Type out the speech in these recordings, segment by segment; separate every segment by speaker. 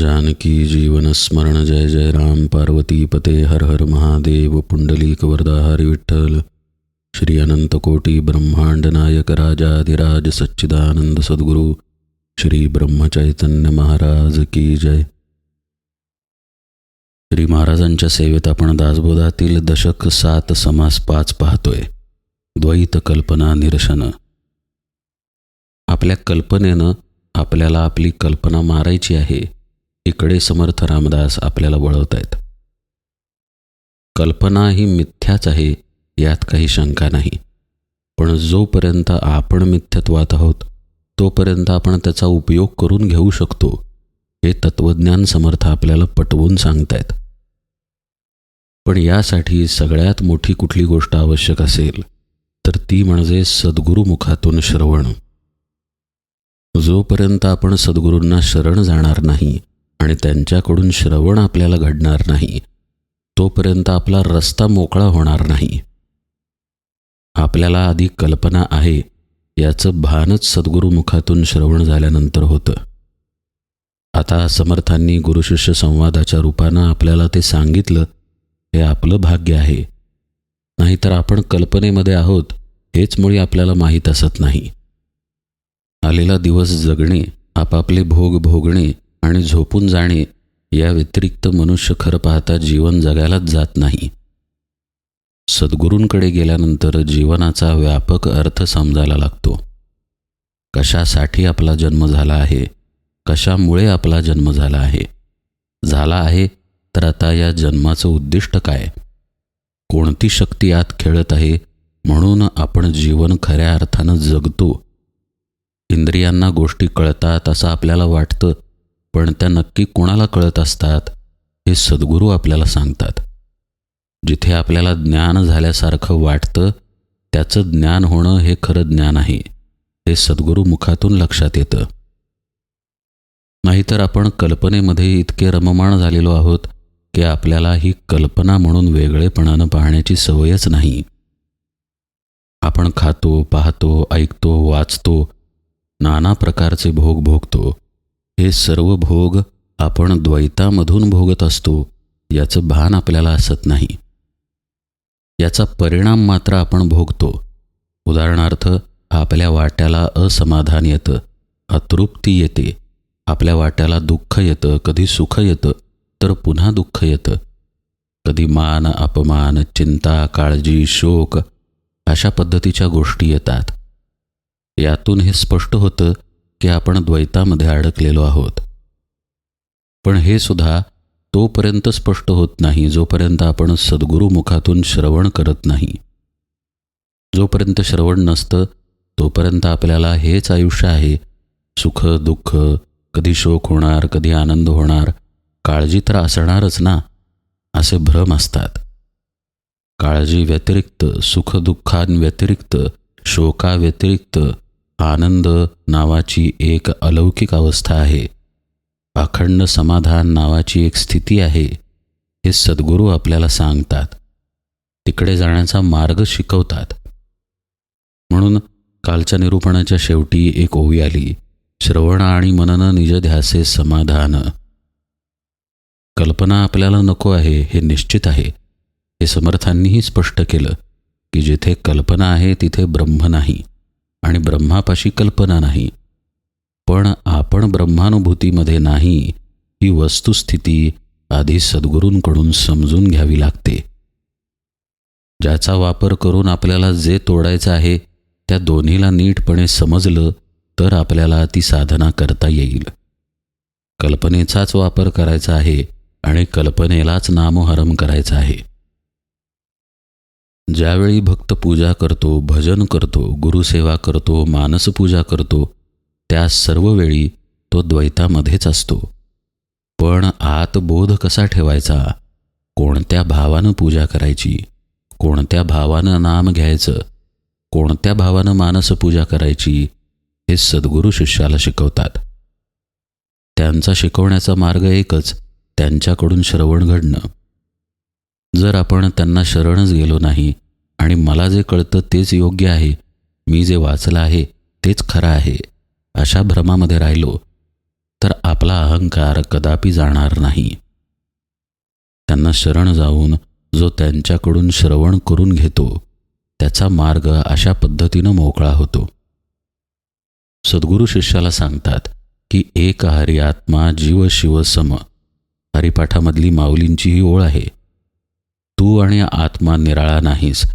Speaker 1: जानकी जीवन स्मरण जय जय राम पार्वती पते हर हर महादेव पुंडलीक वरदा हरी विठ्ठल। श्री अनंत कोटी ब्रह्मांड नायक राजाधिराज सच्चिदानंद सद्गुरु श्री ब्रह्मचैतन्य महाराज की जय। श्री महाराजांच्या सेवेत आपण दासबोधातील दशक सात समास पाच पाहतोय. द्वैत कल्पना निरसन. आपल्या कल्पनेनं आपल्याला आपली कल्पना मारायची आहे. इकडे समर्थ रामदास आपल्याला वळवत आहेत कल्पना ही मिथ्याच आहे यात काही शंका नाही. पण जोपर्यंत आपण मिथ्यत्वात आहोत तोपर्यंत आपण त्याचा उपयोग करून घेऊ शकतो हे तत्वज्ञान समर्थ आपल्याला पटवून सांगतायत. पण यासाठी सगळ्यात मोठी कुठली गोष्ट आवश्यक असेल तर ती म्हणजे सद्गुरुमुखातून श्रवण. जोपर्यंत आपण सद्गुरूंना शरण जाणार नाही आणि त्यांच्याकडून श्रवण आपल्याला घडणार नाही. तोपर्यंत आपला रस्ता मोकळा होणार नाही. आपल्याला आधी कल्पना आहे याचं भानच सद्गुरुमुखातून श्रवण झाल्यानंतर होतं. आता समर्थांनी गुरुशिष्य संवादाच्या रूपानं आपल्याला ते सांगितलं हे आपलं भाग्य आहे. नाहीतर आपण कल्पनेमध्ये आहोत हेच मुळी आपल्याला माहीत असत नाही. आलेला दिवस जगणे आपापले भोग भोगणे आणि झोपून जाणे या व्यतिरिक्त मनुष्य खरं पाहता जीवन जगायलाच जात नाही. सद्गुरूंकडे गेल्यानंतर जीवनाचा व्यापक अर्थ समजायला लागतो. कशासाठी आपला जन्म झाला आहे? कशामुळे आपला जन्म झाला आहे? झाला आहे तर आता या जन्माचं उद्दिष्ट काय? कोणती शक्ती आत खेळत आहे म्हणून आपण जीवन खऱ्या अर्थानं जगतो? इंद्रियांना गोष्टी कळतात असं आपल्याला वाटतं पण त्या नक्की कोणाला कळत असतात हे सद्गुरू आपल्याला सांगतात. जिथे आपल्याला ज्ञान झाल्यासारखं वाटतं त्याचं ज्ञान होणं हे खरं ज्ञान आहे हे सद्गुरू मुखातून लक्षात येतं. नाहीतर आपण कल्पनेमध्ये इतके रममाण झालेलो आहोत की आपल्याला ही कल्पना म्हणून वेगळेपणानं पाहण्याची सवयच नाही. आपण खातो पाहतो ऐकतो वाचतो नाना प्रकारचे भोग भोगतो. हे सर्व भोग आपण द्वैतामधून भोगत असतो याचं भान आपल्याला असत नाही. याचा परिणाम मात्र आपण भोगतो. उदाहरणार्थ आपल्या वाट्याला असमाधान येतं अतृप्ती येते. आपल्या वाट्याला दुःख येतं कधी सुख येतं तर पुन्हा दुःख येतं. कधी मान अपमान चिंता काळजी शोक अशा पद्धतीच्या गोष्टी येतात. यातून हे स्पष्ट होतं की आपण द्वैतामध्ये अडकलेलो आहोत. पण हे सुद्धा तोपर्यंत स्पष्ट होत नाही जोपर्यंत आपण सद्गुरुमुखातून श्रवण करत नाही. जोपर्यंत श्रवण नसतं तोपर्यंत आपल्याला हेच आयुष्य आहे सुख दुःख कधी शोक होणार कधी आनंद होणार काळजी तर असणारच ना असे भ्रम असतात. काळजी व्यतिरिक्त सुखदुःखांव्यतिरिक्त शोकाव्यतिरिक्त आनंद नावाची एक अलौकिक अवस्था आहे. अखंड समाधान नावाची एक स्थिती आहे हे सद्गुरू आपल्याला सांगतात. तिकडे जाण्याचा मार्ग शिकवतात. म्हणून कालच्या निरूपणाच्या शेवटी एक ओवी आली श्रवण आणि मनन निजध्यासे समाधान. कल्पना आपल्याला नको आहे हे निश्चित आहे. हे समर्थांनीही स्पष्ट केलं की जिथे कल्पना आहे तिथे ब्रह्म नाही. आणि ब्रह्मापाशी कल्पना नाही. पण आपण ब्रह्मानुभूतीमध्ये नाही ही वस्तुस्थिती आधी सद्गुरूंकडून समजून घ्यावी लागते. ज्याचा वापर करून आपल्याला जे तोडायचं आहे त्या दोन्हीला नीटपणे समजलं तर आपल्याला ती साधना करता येईल. कल्पनेचाच वापर करायचा आहे आणि कल्पनेलाच नामोहरम करायचं आहे. ज्यावेळी भक्त पूजा करतो भजन करतो गुरुसेवा करतो मानसपूजा करतो त्या सर्व वेळी तो द्वैतामध्येच असतो. पण आत बोध कसा ठेवायचा? कोणत्या भावानं पूजा करायची? कोणत्या भावानं नाम घ्यायचं? कोणत्या भावानं मानसपूजा करायची? हे सद्गुरू शिष्याला शिकवतात. त्यांचा शिकवण्याचा मार्ग एकच त्यांच्याकडून श्रवण घडणं. जर आपण त्यांना शरणच गेलो नाही आणि मला जे कळतं तेच योग्य आहे मी जे वाचलं आहे तेच खरं आहे अशा भ्रमामध्ये राहिलो तर आपला अहंकार कदापि जाणार नाही. त्यांना शरण जाऊन जो त्यांच्याकडून श्रवण करून घेतो त्याचा मार्ग अशा पद्धतीनं मोकळा होतो. सद्गुरू शिष्याला सांगतात की एक हरी आत्मा जीव शिव सम. हरिपाठामधली माऊलींची ही ओळ आहे. तू आणि आत्मा निराळा नाहीस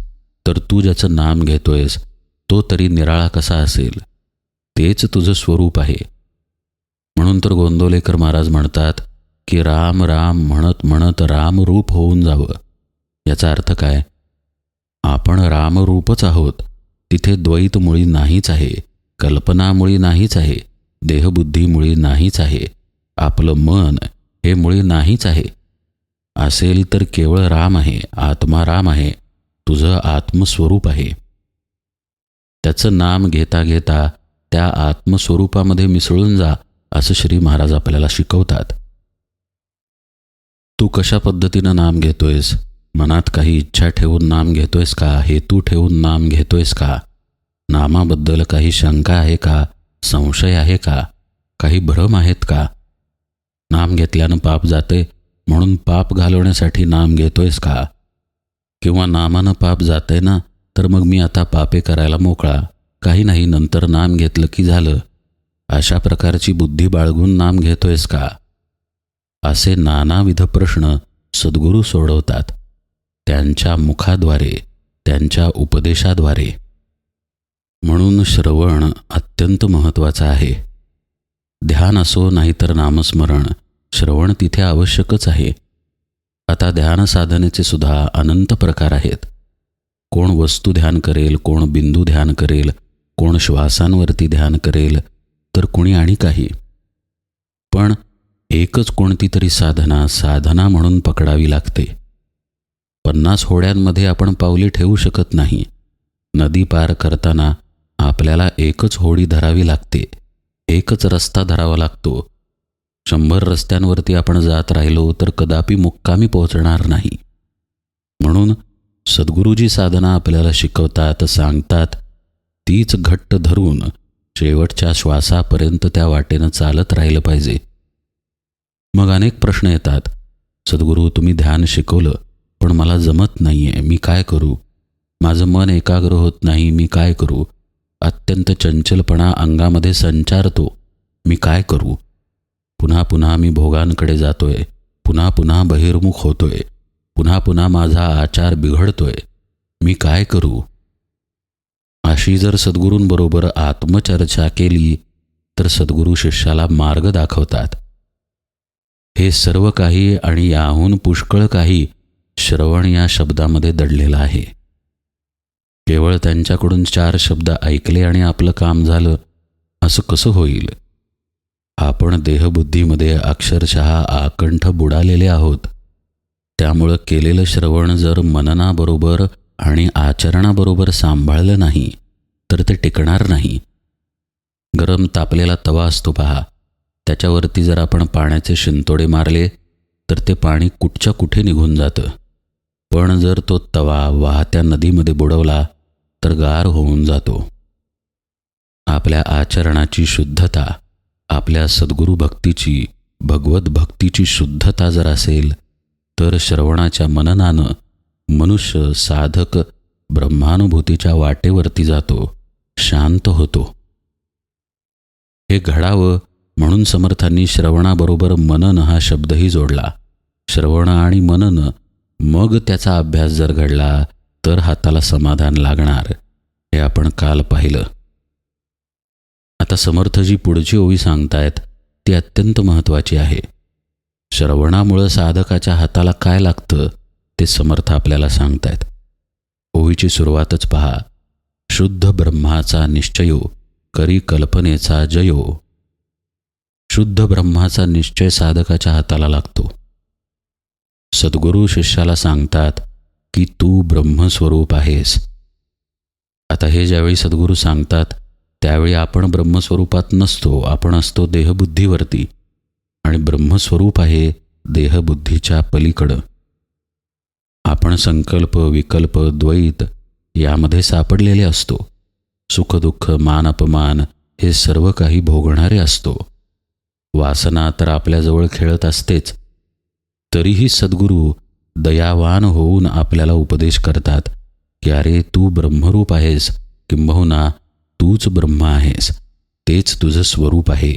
Speaker 1: तर तू ज्याचं नाम घेतोयस तो तरी निराळा कसा असेल? तेच तुझं स्वरूप आहे. म्हणून तर गोंदवलेकर महाराज म्हणतात की राम राम म्हणत म्हणत रामरूप होऊन जावं. याचा अर्थ काय? आपण रामरूपच आहोत. तिथे द्वैत मुळी नाहीच आहे कल्पनामुळी नाहीच आहे देहबुद्धीमुळी नाहीच आहे आपलं मन हे मुळी नाहीच आहे. असेल तर केवळ राम आहे आत्मा राम आहे तुझं आत्मस्वरूप आहे. त्याचं नाम घेता घेता त्या आत्मस्वरूपामध्ये मिसळून जा असं श्री महाराज आपल्याला शिकवतात. तू कशा पद्धतीनं नाम घेतोयस? मनात काही इच्छा ठेवून नाम घेतोयस का? हेतू ठेवून नाम घेतोयस का? नामाबद्दल काही शंका आहे का? संशय आहे का? काही भ्रम आहेत का? नाम घेतल्यानं पाप जाते म्हणून पाप घालवण्यासाठी नाम घेतोयस का? किंवा नामानं पाप जाते ना तर मग मी आता पापे करायला मोकळा. काही नाही नंतर नाम घेतलं की झालं. अशा प्रकारची बुद्धी बाळगून नाम घेतोयस का? असे नानाविध प्रश्न सद्गुरू सोडवतात. त्यांच्या मुखाद्वारे त्यांच्या उपदेशाद्वारे. म्हणून श्रवण अत्यंत महत्त्वाचं आहे. ध्यान असो नाहीतर नामस्मरण. श्रवण तिथे आवश्यकच आहे. आता ध्यान साधनेचे सुद्धा अनंत प्रकार आहेत. कोण वस्तू ध्यान करेल कोण बिंदू ध्यान करेल कोण श्वासांवरती ध्यान करेल तर कुणी आणि काही. पण एकच कोणती तरी साधना साधना म्हणून पकडावी लागते. पन्नास होड्यांमध्ये आपण पावली ठेवू शकत नाही. नदी पार करताना आपल्याला एकच होडी धरावी लागते. एकच रस्ता धरावा लागतो. शंभर रस्त्यांवरती आपण जात राहिलो तर कदापि मुक्कामी पोहोचणार नाही. म्हणून सद्गुरूजी साधना आपल्याला शिकवतात सांगतात. तीच घट्ट धरून शेवटच्या श्वासापर्यंत त्या वाटेनं चालत राहिलं पाहिजे. मग अनेक प्रश्न येतात. सद्गुरू तुम्ही ध्यान शिकवलं पण मला जमत नाही आहे मी काय करू? माझं मन एकाग्र होत नाही मी काय करू? अत्यंत चंचलपणा अंगामध्ये संचारतो मी काय करू? पुन्हा पुन्हा मी भोगांकडे जातोय. पुन्हा पुन्हा बहिर्मुख होतोय. पुन्हा पुन्हा माझा आचार बिघडतोय. मी काय करू? अशी जर सद्गुरूंबरोबर आत्मचर्चा केली तर सद्गुरू शिष्याला मार्ग दाखवतात. हे सर्व काही आणि याहून पुष्कळ काही श्रवण या शब्दामध्ये दडलेलं आहे. केवळ त्यांच्याकडून चार शब्द ऐकले आणि आपलं काम झालं असं कसं होईल? आपण देहबुद्धीमध्ये अक्षरशः आकंठ बुडालेले आहोत. त्यामुळं केलेलं श्रवण जर मननाबरोबर आणि आचरणाबरोबर सांभाळलं नाही तर ते टिकणार नाही. गरम तापलेला तवा असतो पहा. त्याच्यावरती जर आपण पाण्याचे शिंतोडे मारले तर ते पाणी कुठच्या कुठे निघून जातं? पण जर तो तवा वाहत्या नदीमध्ये बुडवला तर गार होऊन जातो. आपल्या आचरणाची शुद्धता आपल्या सद्गुरू भक्तीची भगवत भक्तीची शुद्धता जर असेल तर श्रवणाच्या मननानं मनुष्य साधक ब्रह्मानुभूतीच्या वाटेवरती जातो शांत होतो. हे घडावं म्हणून समर्थांनी श्रवणाबरोबर मनन हा शब्दही जोडला. श्रवण आणि मनन मग त्याचा अभ्यास जर घडला तर हाताला समाधान लागणार हे आपण काल पाहिलं. आता समर्थ जी पुढची ओळी सांगतायत ती अत्यंत महत्त्वाची आहे. श्रवणामुळं साधकाच्या हाताला काय लागतं ते समर्थ आपल्याला सांगतायत. ओवीची सुरुवातच पहा. शुद्ध ब्रह्माचा निश्चयो करी कल्पनेचा जयो. शुद्ध ब्रह्माचा निश्चय साधकाच्या हाताला लागतो. सद्गुरू शिष्याला सांगतात की तू ब्रह्मस्वरूप आहेस. आता हे ज्यावेळी सद्गुरू सांगतात त्यावेळी आपण ब्रह्मस्वरूपात नसतो. आपण असतो देहबुद्धीवरती. आणि ब्रह्मस्वरूप आहे देहबुद्धीच्या पलीकडं. आपण संकल्प विकल्प द्वैत यामध्ये सापडलेले असतो. सुखदुःख मान अपमान हे सर्व काही भोगणारे असतो. वासना तर आपल्याजवळ खेळत असतेच. तरीही सद्गुरू दयावान होऊन आपल्याला उपदेश करतात की अरे तू ब्रह्मरूप आहेस किंबहुना तूच ब्रह्म आहेस तेच तुझं स्वरूप आहे.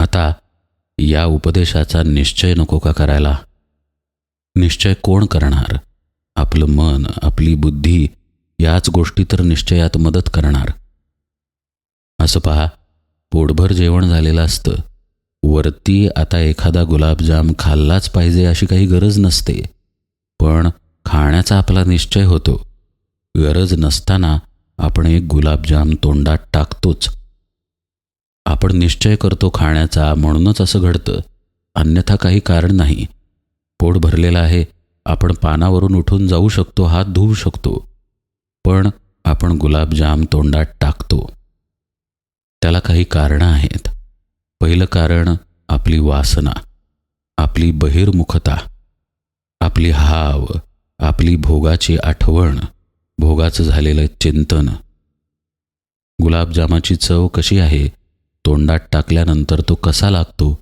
Speaker 1: आता या उपदेशाचा निश्चय नको का करायला? निश्चय कोण करणार? आपलं मन आपली बुद्धी याच गोष्टी तर निश्चयात मदत करणार. असं पहा पोटभर जेवण झालेलं असतं. वरती आता एखादा गुलाबजाम खाल्लाच पाहिजे अशी काही गरज नसते. पण खाण्याचा आपला निश्चय होतो. गरज नसताना आपण एक गुलाबजाम तोंडात टाकतोच. आपण निश्चय करतो खाण्याचा म्हणूनच असं घडतं. अन्यथा काही कारण नाही. पोट भरलेलं आहे. आपण पानावरून उठून जाऊ शकतो हात धुवू शकतो. पण आपण गुलाबजाम तोंडात टाकतो. त्याला काही कारणं आहेत. पहिलं कारण आपली वासना आपली बहिर्मुखता आपली हाव आपली भोगाची आठवण. भोगाचं झालेलं चिंतन. गुलाबजामाची चव कशी आहे? तोंडात टाकल्यानंतर तो कसा लागतो?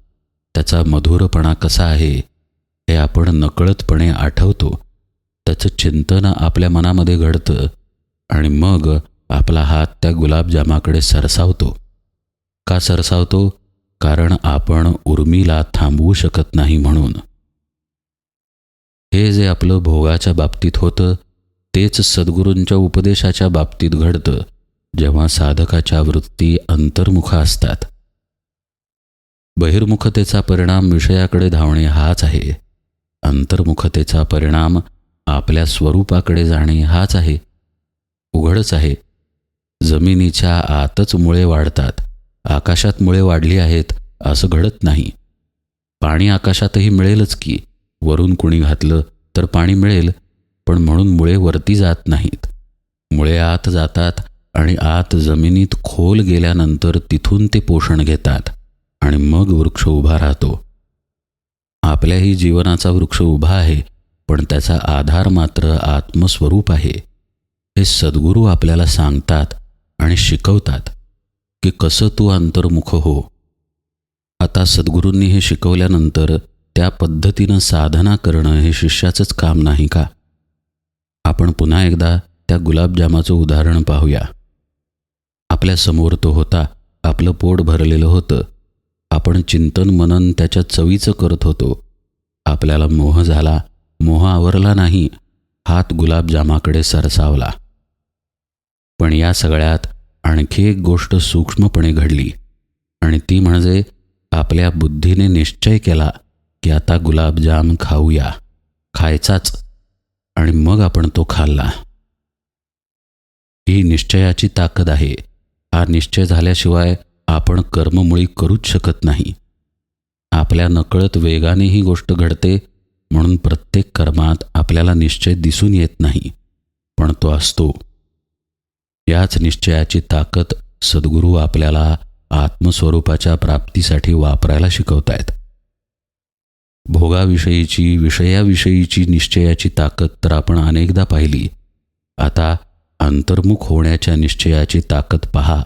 Speaker 1: त्याचा मधुरपणा कसा आहे? हे आपण नकळतपणे आठवतो. त्याचं चिंतन आपल्या मनामध्ये घडतं आणि मग आपला हात त्या गुलाबजामाकडे सरसावतो. का सरसावतो? कारण आपण उर्मीला थांबवू शकत नाही म्हणून. हे जे आपलं भोगाच्या बाबतीत होतं तेच सद्गुरूंच्या उपदेशाच्या बाबतीत घडतं जेव्हा साधकाच्या वृत्ती अंतर्मुख असतात. बहिर्मुखतेचा परिणाम विषयाकडे धावणे हाच आहे. अंतर्मुखतेचा परिणाम आपल्या स्वरूपाकडे जाणे हाच आहे. उघडच आहे. जमिनीच्या आतच मुळे वाढतात. आकाशात मुळे वाढली आहेत असं घडत नाही. पाणी आकाशातही मिळेलच की वरून कुणी घातलं तर पाणी मिळेल पण म्हणून मुळे वरती जात नाहीत. मुळे आत जातात आणि आत जमिनीत खोल गेल्यानंतर तिथून ते पोषण घेतात आणि मग वृक्ष उभा राहतो. आपल्याही जीवनाचा वृक्ष उभा आहे पण त्याचा आधार मात्र आत्मस्वरूप आहे. हे सद्गुरू आपल्याला सांगतात आणि शिकवतात की कसं तू अंतर्मुख हो. आता सद्गुरूंनी हे शिकवल्यानंतर त्या पद्धतीनं साधना करणं हे शिष्याचंच काम नाही का? आपण पुन्हा एकदा त्या गुलाबजामाचं उदाहरण पाहूया. आपल्यासमोर तो होता आपलं पोट भरलेलं होतं. आपण चिंतन मनन त्याच्या चवीचं करत होतो. आपल्याला मोह झाला मोह आवरला नाही हात गुलाबजामाकडे सरसावला. पण या सगळ्यात आणखी एक गोष्ट सूक्ष्मपणे घडली आणि ती म्हणजे आपल्या बुद्धीने निश्चय केला की आता गुलाबजाम खाऊया. खायचाच. आणि मग आपण तो खाल्ला. ही निश्चयाची ताकद आहे. हा निश्चय झाल्याशिवाय आपण कर्ममुळी करूच शकत नाही. आपल्या नकळत वेगाने ही गोष्ट घडते म्हणून प्रत्येक कर्मात आपल्याला निश्चय दिसून येत नाही पण तो असतो. याच निश्चयाची ताकद सद्गुरू आपल्याला आत्मस्वरूपाच्या प्राप्तीसाठी वापरायला शिकवतायत. भोगाविषयीची विषयाविषयीची निश्चयाची ताकद तर आपण अनेकदा पाहिली. आता अंतर्मुख होण्याच्या निश्चयाची ताकद पहा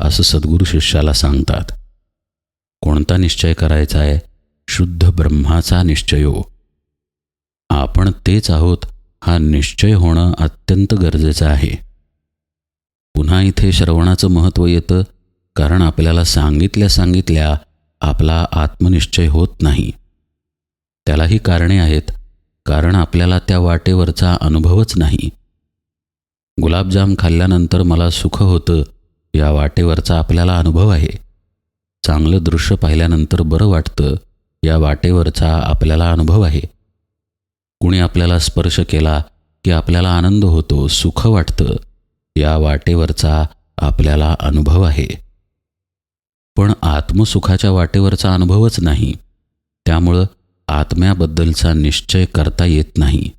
Speaker 1: असं सद्गुरू शिष्याला सांगतात. कोणता निश्चय करायचा आहे? शुद्ध ब्रह्माचा निश्चयो. आपण तेच आहोत हा निश्चय होणं अत्यंत गरजेचं आहे. पुन्हा इथे श्रवणाचं महत्त्व येतं कारण आपल्याला सांगितल्या सांगितल्या आपला आत्मनिश्चय होत नाही. त्यालाही कारणे आहेत कारण आपल्याला त्या वाटेवरचा अनुभवच नाही. गुलाबजाम खाल्ल्यानंतर मला सुख होतं या वाटेवरचा आपल्याला अनुभव आहे. चांगलं दृश्य पाहिल्यानंतर बरं वाटतं या वाटेवरचा आपल्याला अनुभव आहे. कुणी आपल्याला स्पर्श केला की आपल्याला आनंद होतो सुख वाटतं या वाटेवरचा आपल्याला अनुभव आहे. पण आत्मसुखाच्या वाटेवरचा अनुभवच नाही. त्यामुळं आत्म्याबद्दलचा निश्चय करता येत नाही.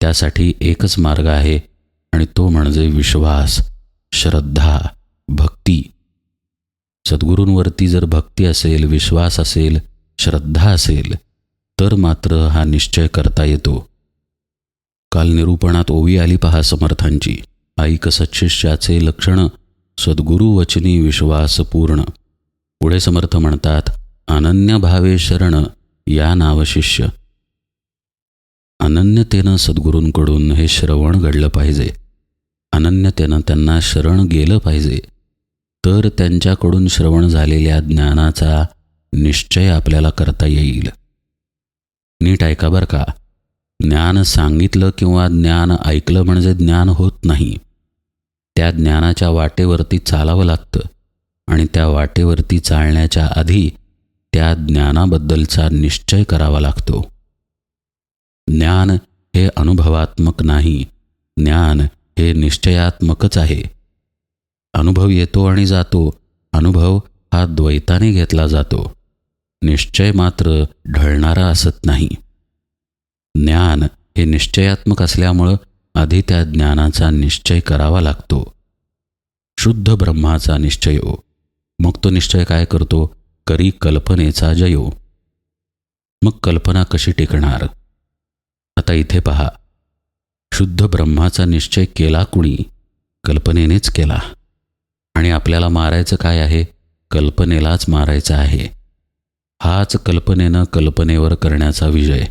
Speaker 1: त्यासाठी एकच मार्ग आहे आणि तो म्हणजे विश्वास श्रद्धा भक्ती. सद्गुरूंवरती जर भक्ती असेल विश्वास असेल श्रद्धा असेल तर मात्र हा निश्चय करता येतो. काल निरूपणात ओवी आली पहा समर्थांची. ऐक सत्शिष्याचे लक्षण सद्गुरू वचनी विश्वास पूर्ण. पुढे समर्थ म्हणतात अनन्य भावे शरण या नावशिष्य अनन्यतेनं सद्गुरूंकडून हे श्रवण घडलं पाहिजे. अनन्यतेनं त्यांना शरण गेलं पाहिजे. तर त्यांच्याकडून श्रवण झालेल्या ज्ञानाचा निश्चय आपल्याला करता येईल. नीट ऐका बरं का. ज्ञान सांगितलं किंवा ज्ञान ऐकलं म्हणजे ज्ञान होत नाही. त्या ज्ञानाच्या वाटेवरती चालावं लागतं आणि त्या वाटेवरती चालण्याच्या आधी त्या ज्ञानाबद्दलचा निश्चय करावा लागतो. ज्ञान हे अनुभवात्मक नाही ज्ञान हे निश्चयात्मकच आहे. अनुभव येतो आणि जातो अनुभव हा द्वैताने घेतला जातो. निश्चय मात्र ढळणारा असत नाही. ज्ञान हे निश्चयात्मक असल्यामुळं आधी त्या ज्ञानाचा निश्चय करावा लागतो. शुद्ध ब्रह्माचा निश्चयो हो. मग तो निश्चय काय करतो? करी कल्पनेचा जयो. मग कल्पना कशी टिकणार? आता इथे पहा. शुद्ध ब्रह्माचा निश्चय केला कुणी? कल्पनेनेच केला. आणि आपल्याला मारायचं काय आहे? कल्पनेलाच मारायचं आहे. हाच कल्पनेनं कल्पनेवर करण्याचा विजय.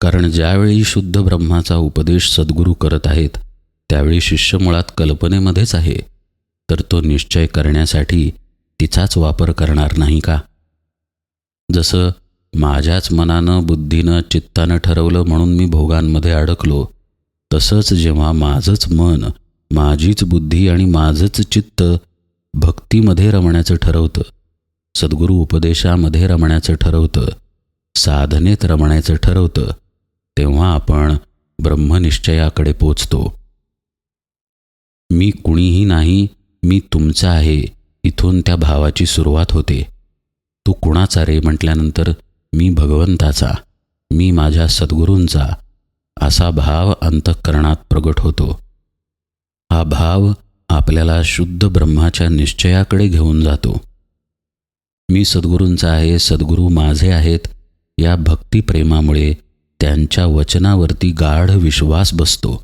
Speaker 1: कारण ज्यावेळी शुद्ध ब्रह्माचा उपदेश सद्गुरू करत आहेत त्यावेळी शिष्य मुळात कल्पनेमध्येच आहे. तर तो निश्चय करण्यासाठी तिचाच वापर करणार नाही का? जसं माझ्याच मनानं बुद्धीनं चित्तानं ठरवलं म्हणून मी भोगांमध्ये अडकलो तसंच जेव्हा माझंच मन माझीच बुद्धी आणि माझंच चित्त भक्तीमध्ये रमण्याचं ठरवतं सद्गुरू उपदेशामध्ये रमण्याचं ठरवतं साधनेत रमण्याचं ठरवतं तेव्हा आपण ब्रह्मनिश्चयाकडे पोचतो. मी कुणीही नाही मी तुमचा आहे. इथून त्या भावाची सुरुवात होते. तू कुणाचा रे म्हटल्यानंतर मी भगवंताचा मी माझ्या सद्गुरूंचा असा भाव अंतःकरणात प्रगट होतो. हा भाव आपल्याला शुद्ध ब्रह्माच्या निश्चयाकडे घेऊन जातो. मी सद्गुरूंचा आहे सद्गुरू माझे आहेत या भक्तिप्रेमामुळे त्यांच्या वचनावरती गाढ विश्वास बसतो.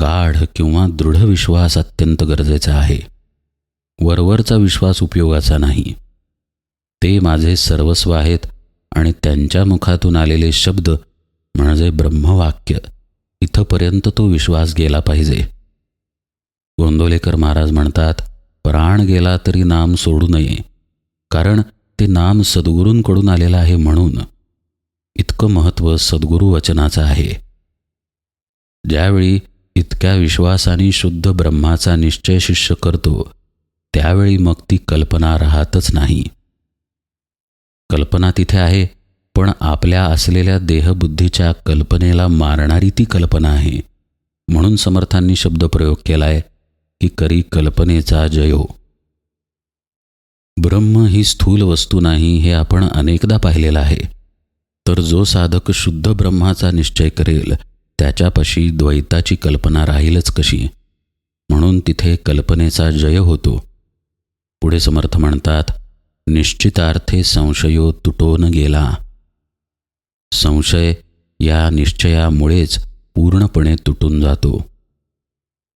Speaker 1: गाढ किंवा दृढ विश्वास अत्यंत गरजेचा आहे. वरवरचा विश्वास उपयोगाचा नाही. ते माझे सर्वस्व आहेत आणि त्यांच्या मुखातून आलेले शब्द म्हणजे ब्रह्मवाक्य. इथंपर्यंत तो विश्वास गेला पाहिजे. गोंदोलेकर महाराज म्हणतात प्राण गेला तरी नाम सोडू नये. कारण ते नाम सद्गुरूंकडून आलेलं आहे म्हणून. इतकं महत्त्व सद्गुरू वचनाचं आहे. ज्यावेळी इतक्या विश्वासाने शुद्ध ब्रह्माचा निश्चय शिष्य करतो त्यावेळी मग ती कल्पना राहतच नाही. कल्पना तिथे आहे पण आपल्या असलेल्या देहबुद्धीच्या कल्पनेला मारणारी ती कल्पना आहे. म्हणून समर्थांनी शब्दप्रयोग केलाय की करी कल्पनेचा जयो. ब्रह्म ही स्थूल वस्तू नाही हे आपण अनेकदा पाहिलेलं आहे. तर जो साधक शुद्ध ब्रह्माचा निश्चय करेल त्याच्यापाशी द्वैताची कल्पना राहीलच कशी? म्हणून तिथे कल्पनेचा जय होतो. पुढे समर्थ म्हणतात निश्चितार्थे संशयो तुटोन गेला. संशय या निश्चयामुळेच पूर्णपणे तुटून जातो.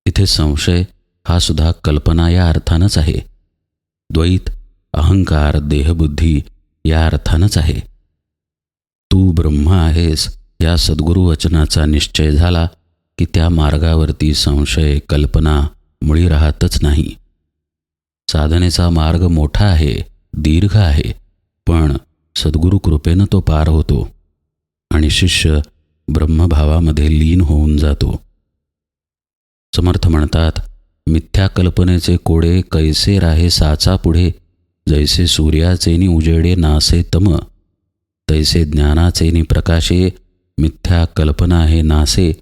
Speaker 1: इथे संशय हा सुद्धा कल्पना या अर्थानंच आहे. द्वैत अहंकार देहबुद्धी या अर्थानंच आहे. तू ब्रह्म आहेस या सद्गुरू वचनाचा निश्चय झाला की त्या मार्गावरती संशय कल्पना मुळी राहतच नाही. साधनेचा मार्ग मोठा आहे दीर्घ आहे पण सद्गुरू कृपेनं तो पार होतो आणि शिष्य ब्रह्मभावामध्ये लीन होऊन जातो. समर्थ म्हणतात मिथ्या कल्पनेचे कोडे कैसे राहे साचा पुढे जैसे सूर्याचेनी उजेडे नासे तम तैसे ज्ञानाचेनी प्रकाशे मिथ्या कल्पना हे नासे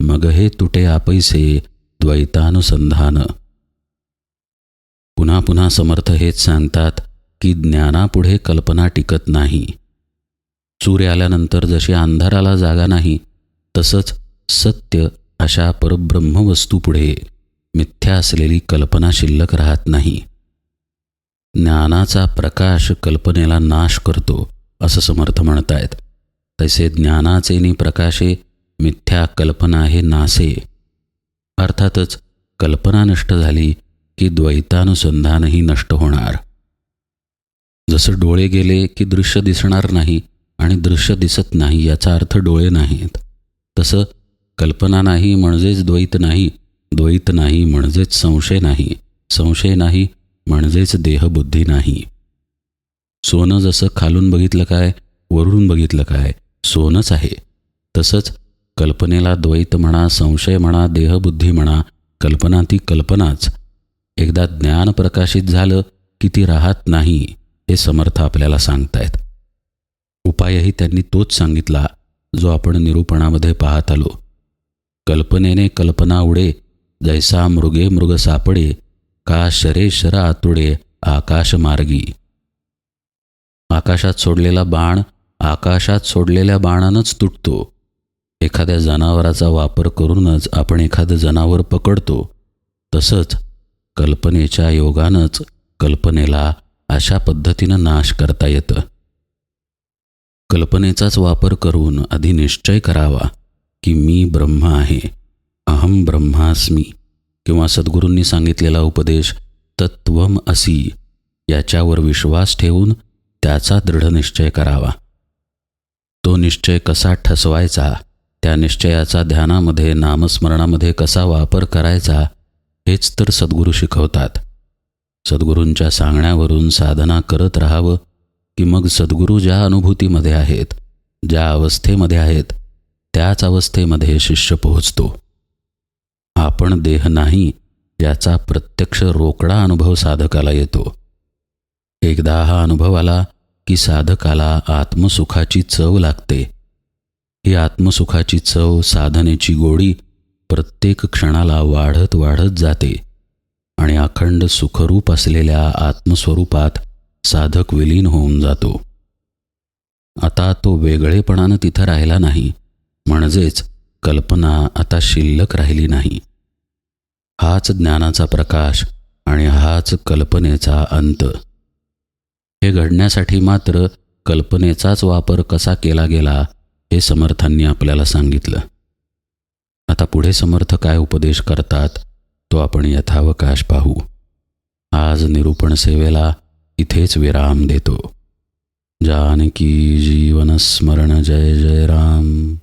Speaker 1: मग हे तुटे आपैसे द्वैतानुसंधान. पुन्हा पुन्हा समर्थ हेच सांगतात की ज्ञानापुढे कल्पना टिकत नाही. सूर्य आल्यानंतर जशी अंधाराला जागा नाही तसंच सत्य अशा परब्रह्मवस्तूपुढे मिथ्या असलेली कल्पना शिल्लक राहत नाही. ज्ञानाचा प्रकाश कल्पनेला नाश करतो असं समर्थ म्हणतायत. तसे ज्ञानाचे प्रकाशे मिथ्या कल्पना हे नासे. अर्थातच कल्पना नष्ट झाली की द्वैतानुसंधानही नष्ट होणार. जसं डोळे गेले की दृश्य दिसणार नाही आणि दृश्य दिसत नाही याचा अर्थ डोळे नाहीत. तसं कल्पना नाही म्हणजेच द्वैत नाही द्वैत नाही म्हणजेच संशय नाही संशय नाही म्हणजेच देहबुद्धी नाही. सोनं जसं खालून बघितलं काय वरून बघितलं काय सोनंच आहे. तसंच कल्पनेला द्वैत म्हणा संशय म्हणा देहबुद्धी म्हणा कल्पना ती कल्पनाच. एकदा ज्ञान प्रकाशित झालं की ती राहत नाही हे समर्थ आपल्याला सांगतायत. उपायही त्यांनी तोच सांगितला जो आपण निरूपणामध्ये पाहत आलो. कल्पनेने कल्पना उडे जैसा मृगे मृग सापडे का शरे शर आतुडे आकाश मार्गी. आकाशात सोडलेला बाण आकाशात सोडलेल्या बाणानंच तुटतो. एखाद्या जनावराचा वापर करूनच आपण एखादं जनावर पकडतो. तसंच कल्पनेच्या योगानंच कल्पनेला अशा पद्धतीनं नाश करता येतं. कल्पनेचाच वापर करून आधी निश्चय करावा की मी ब्रह्म आहे अहम ब्रह्मास्मी किंवा सद्गुरूंनी सांगितलेला उपदेश तत्वम असी याच्यावर विश्वास ठेवून त्याचा दृढ निश्चय करावा. तो निश्चय कसा ठसवायचा त्या निश्चयाचा ध्यानामध्ये नामस्मरणामध्ये कसा वापर करायचा हेच तर सद्गुरू शिकवतात. सद्गुरूंच्या सांगण्यावरून साधना करत राहावं की मग सद्गुरू ज्या अनुभूतीमध्ये आहेत ज्या अवस्थेमध्ये आहेत त्याच अवस्थेमध्ये शिष्य पोहोचतो. आपण देह नाही याचा प्रत्यक्ष रोकडा अनुभव साधकाला येतो. एकदा हा अनुभव आला की साधकाला आत्मसुखाची चव लागते. ही आत्मसुखाची चव साधनेची गोडी प्रत्येक क्षणाला वाढत वाढत जाते आणि अखंड सुखरूप असलेल्या आत्मस्वरूपात साधक विलीन होऊन जातो. आता तो वेगळेपणानं तिथं राहिला नाही म्हणजेच कल्पना आता शिल्लक राहिली नाही. हाच ज्ञानाचा प्रकाश आणि हाच कल्पनेचा अंत. हे घडण्यासाठी मात्र कल्पनेचाच वापर कसा केला गेला हे समर्थांनी आपल्याला सांगितलं. आता पुढे समर्थ काय उपदेश करतात तो आपण यथावकाश पाहू. आज निरूपण सेवेला इथेच विराम देतो. जानकी जीवनस्मरण जय जय राम.